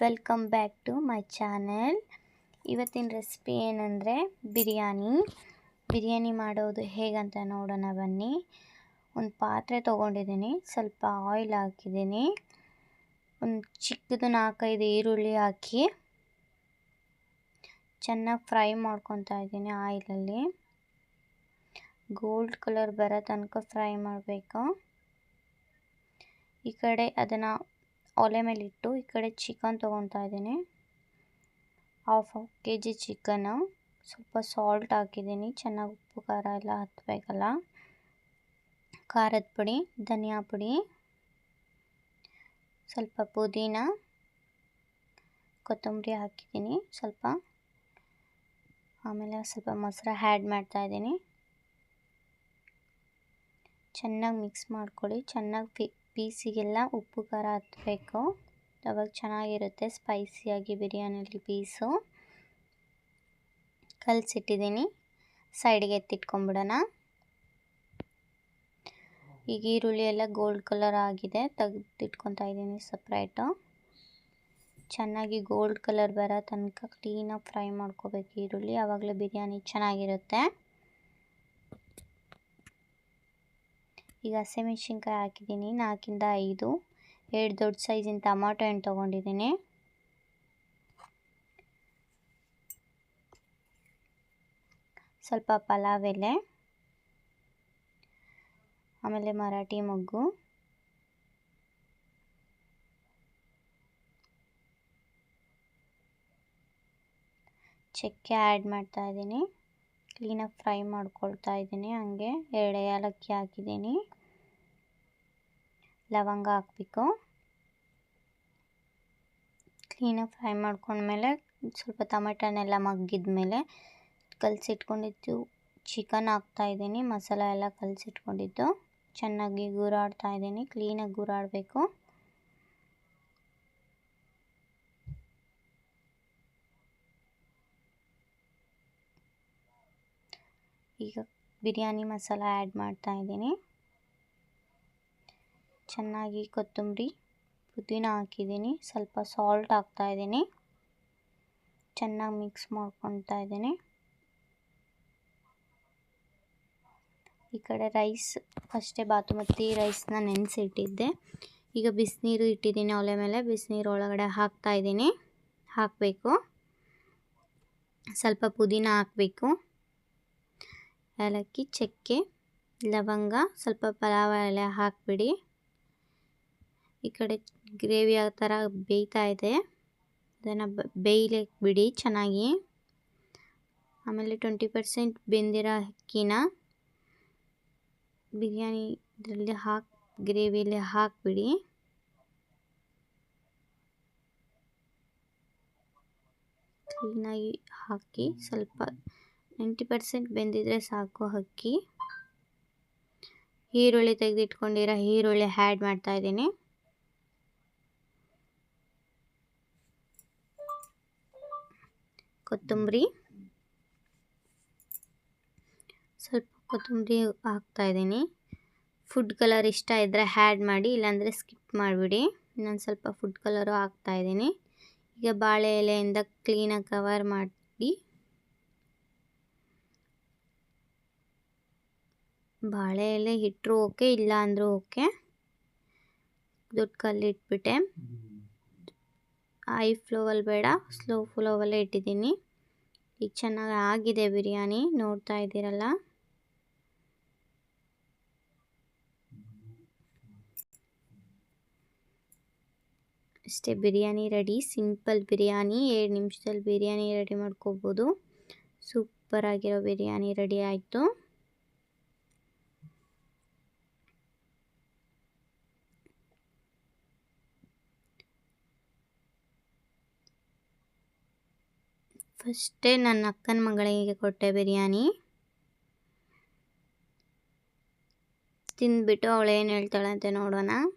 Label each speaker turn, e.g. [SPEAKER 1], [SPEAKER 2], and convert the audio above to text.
[SPEAKER 1] Welcome back to my channel ಇವತ್ತಿನ recipe ಏನಂದರೆ ಬಿರಿಯಾನಿ. ಬಿರಿಯಾನಿ ಮಾಡೋದು ಹೇಗಂತ ನೋಡೋಣ ಬನ್ನಿ. ಒಂದು ಪಾತ್ರೆ ತೊಗೊಂಡಿದ್ದೀನಿ. ಸ್ವಲ್ಪ ಆಯಿಲ್ ಹಾಕಿದ್ದೀನಿ. ಒಂದು ಚಿಕ್ಕದು ನಾಲ್ಕೈದು ಈರುಳ್ಳಿ ಹಾಕಿ ಚೆನ್ನಾಗಿ ಫ್ರೈ ಮಾಡ್ಕೊತಾ ಇದ್ದೀನಿ ಆಯಿಲಲ್ಲಿ ಗೋಲ್ಡ್ ಕಲರ್ ಬರೋ ತನಕ ಫ್ರೈ ಮಾಡಬೇಕು. ಈ ಕಡೆ ಅದನ್ನು ಒಲೆ ಮೇಲಿಟ್ಟು ಈ ಕಡೆ ಚಿಕನ್ ತೊಗೊತಾ ಇದ್ದೀನಿ. ಹಾಫ್ ಹಾಫ್ ಕೆ ಜಿ ಚಿಕನ್ನು ಸ್ವಲ್ಪ ಸಾಲ್ಟ್ ಹಾಕಿದ್ದೀನಿ. ಚೆನ್ನಾಗಿ ಉಪ್ಪು, ಖಾರ ಎಲ್ಲ ಹತ್ತಬೇಕಲ್ಲ ಖಾರದ ಪುಡಿ, ಧನಿಯಾ ಪುಡಿ, ಸ್ವಲ್ಪ ಪುದೀನ, ಕೊತ್ತಂಬರಿ ಹಾಕಿದ್ದೀನಿ ಸ್ವಲ್ಪ. ಆಮೇಲೆ ಸ್ವಲ್ಪ ಮೊಸರು ಆ್ಯಡ್ ಮಾಡ್ತಾಯಿದ್ದೀನಿ ಚೆನ್ನಾಗಿ ಮಿಕ್ಸ್ ಮಾಡ್ಕೊಳ್ಳಿ. ಚೆನ್ನಾಗಿ ಪಿ ಪೀಸಿಗೆಲ್ಲ ಉಪ್ಪು, ಖಾರ ಹತ್ತಬೇಕು ಅವಾಗ ಚೆನ್ನಾಗಿರುತ್ತೆ ಸ್ಪೈಸಿಯಾಗಿ ಬಿರಿಯಾನಿಯಲ್ಲಿ ಪೀಸು. ಕಲಸಿಟ್ಟಿದ್ದೀನಿ. ಸೈಡಿಗೆ ಎತ್ತಿಟ್ಕೊಂಬಿಡೋಣ. ಈಗ ಈರುಳ್ಳಿ ಎಲ್ಲ ಗೋಲ್ಡ್ ಕಲರ್ ಆಗಿದೆ. ತೆಗೆದಿಟ್ಕೊತಾ ಇದ್ದೀನಿ ಸಪ್ರೇಟು. ಚೆನ್ನಾಗಿ ಗೋಲ್ಡ್ ಕಲರ್ ಬರೋ ತನಕ ಕ್ಲೀನಾಗಿ ಫ್ರೈ ಮಾಡ್ಕೋಬೇಕು ಈರುಳ್ಳಿ. ಆವಾಗಲೇ ಬಿರಿಯಾನಿ ಚೆನ್ನಾಗಿರುತ್ತೆ. ಈಗ ಹಸಿಮೆಣ್ಸಿನ್ಕಾಯಿ ಹಾಕಿದ್ದೀನಿ. ನಾಲ್ಕಿಂದ ಐದು, ಎರಡು ದೊಡ್ಡ ಸೈಜಿನ ಟಮಾಟೊ ಹಣ್ಣು ತೊಗೊಂಡಿದ್ದೀನಿ. ಸ್ವಲ್ಪ ಪಲಾವ್ ಎಲೆ, ಆಮೇಲೆ ಮರಾಠಿ ಮೊಗ್ಗು, ಚಕ್ಕೆ ಆ್ಯಡ್ ಮಾಡ್ತಾ ಇದ್ದೀನಿ. ಕ್ಲೀನಾಗಿ ಫ್ರೈ ಮಾಡ್ಕೊಳ್ತಾ ಇದ್ದೀನಿ ಹಂಗೆ. ಎರಡು ಏಲಕ್ಕಿ ಹಾಕಿದ್ದೀನಿ. ಲವಂಗ ಹಾಕಬೇಕು. ಕ್ಲೀನಾಗಿ ಫ್ರೈ ಮಾಡ್ಕೊಂಡ್ಮೇಲೆ ಸ್ವಲ್ಪ ಟೊಮೆಟೊನೆಲ್ಲ ಮಗ್ಗಿದ್ಮೇಲೆ ಕಲಸಿಟ್ಕೊಂಡಿದ್ದು ಚಿಕನ್ ಹಾಕ್ತಾಯಿದ್ದೀನಿ ಮಸಾಲ ಎಲ್ಲ ಕಲಸಿಟ್ಕೊಂಡಿದ್ದು. ಚೆನ್ನಾಗಿ ಗೂರಾಡ್ತಾ ಇದ್ದೀನಿ. ಕ್ಲೀನಾಗಿ ಗೂರಾಡಬೇಕು. ಈಗ ಬಿರಿಯಾನಿ ಮಸಾಲ ಆ್ಯಡ್ ಮಾಡ್ತಾ ಇದ್ದೀನಿ. ಚೆನ್ನಾಗಿ ಕೊತ್ತಂಬರಿ ಪುದೀನ ಹಾಕಿದ್ದೀನಿ. ಸ್ವಲ್ಪ ಸಾಲ್ಟ್ ಹಾಕ್ತಾ ಇದ್ದೀನಿ. ಚೆನ್ನಾಗಿ ಮಿಕ್ಸ್ ಮಾಡ್ಕೊತಾ ಇದ್ದೀನಿ. ಈ ಕಡೆ ರೈಸ್ ಫಸ್ಟೇ ಬಾತುಮತಿ ರೈಸ್ನ ನೆನೆಸಿಟ್ಟಿದ್ದೆ. ಈಗ ಬಿಸಿನೀರು ಇಟ್ಟಿದ್ದೀನಿ ಒಲೆ ಮೇಲೆ. ಬಿಸಿನೀರು ಒಳಗಡೆ ಹಾಕ್ತಾ ಇದ್ದೀನಿ. ಹಾಕಬೇಕು. ಸ್ವಲ್ಪ ಪುದೀನ ಹಾಕಬೇಕು. ಏಲಕ್ಕಿ, ಚಕ್ಕೆ, ಲವಂಗ, ಸ್ವಲ್ಪ ಪಲಾವ ಎಲೆ ಹಾಕಿಬಿಡಿ. ಈ ಕಡೆ ಗ್ರೇವಿ ಆ ಥರ ಬೇಯ್ತಾ ಇದೆ. ಅದನ್ನು ಬೇಯ್ಲಿಕ್ಕೆ ಬಿಡಿ ಚೆನ್ನಾಗಿ. ಆಮೇಲೆ ಟ್ವೆಂಟಿ ಪರ್ಸೆಂಟ್ ಬೆಂದಿರೋ ಅಕ್ಕಿನ ಬಿರಿಯಾನಿ ಇದರಲ್ಲಿ ಹಾಕಿ, ಗ್ರೇವಿಯಲ್ಲಿ ಹಾಕಿಬಿಡಿ. ಕ್ಲೀನಾಗಿ ಹಾಕಿ ಸ್ವಲ್ಪ ನೈಂಟಿ ಪರ್ಸೆಂಟ್ ಬೆಂದಿದ್ರೆ ಸಾಕು ಅಕ್ಕಿ. ಈರುಳ್ಳಿ ತೆಗೆದಿಟ್ಕೊಂಡಿರೋ ಈರುಳ್ಳಿ ಆ್ಯಡ್ ಮಾಡ್ತಾಯಿದ್ದೀನಿ ಕೊತ್ತಂಬರಿ. ಸ್ವಲ್ಪ ಕೊತ್ತಂಬರಿ ಹಾಕ್ತಾಯಿದ್ದೀನಿ ಫುಡ್ ಕಲರ್ ಇಷ್ಟ ಇದ್ದರೆ ಆ್ಯಡ್ ಮಾಡಿ ಇಲ್ಲಾಂದರೆ ಸ್ಕಿಪ್ ಮಾಡಿಬಿಡಿ. ಇನ್ನೊಂದು ಸ್ವಲ್ಪ ಫುಡ್ ಕಲರು ಹಾಕ್ತಾ ಇದ್ದೀನಿ. ಈಗ ಬಾಳೆ ಎಲೆಯಿಂದ ಕ್ಲೀನಾಗಿ ಕವರ್ ಮಾಡಿ. ಬಾಳೆ ಎಲೆ ಇಟ್ಟರು ಓಕೆ ಇಲ್ಲ ಅಂದರೂ ಓಕೆ ದೊಡ್ಡ ಕಲ್ಲು ಇಟ್ಬಿಟ್ಟೆ. ಹೈ ಫ್ಲೋವಲ್ಲಿ ಬೇಡ ಸ್ಲೋ ಫ್ಲೋವಲ್ಲೇ ಇಟ್ಟಿದ್ದೀನಿ. ಈಗ ಚೆನ್ನಾಗಿ ಆಗಿದೆ ಬಿರಿಯಾನಿ, ನೋಡ್ತಾ ಇದ್ದೀರಲ್ಲ? ಅಷ್ಟೇ, ಬಿರಿಯಾನಿ ರೆಡಿ. ಸಿಂಪಲ್ ಬಿರಿಯಾನಿ. ಎರಡು ನಿಮಿಷದಲ್ಲಿ ಬಿರಿಯಾನಿ ರೆಡಿ ಮಾಡ್ಕೋಬೋದು. ಸೂಪರಾಗಿರೋ ಬಿರಿಯಾನಿ ರೆಡಿ ಆಯಿತು. ಫಸ್ಟೇ ನನ್ನ ಅಕ್ಕನ ಮಗಳಿಗೆ ಕೊಟ್ಟೆ ಬಿರಿಯಾನಿ. ತಿಂದ್ಬಿಟ್ಟು ಅವಳೇನು ಹೇಳ್ತಾಳಂತೆ ನೋಡೋಣ.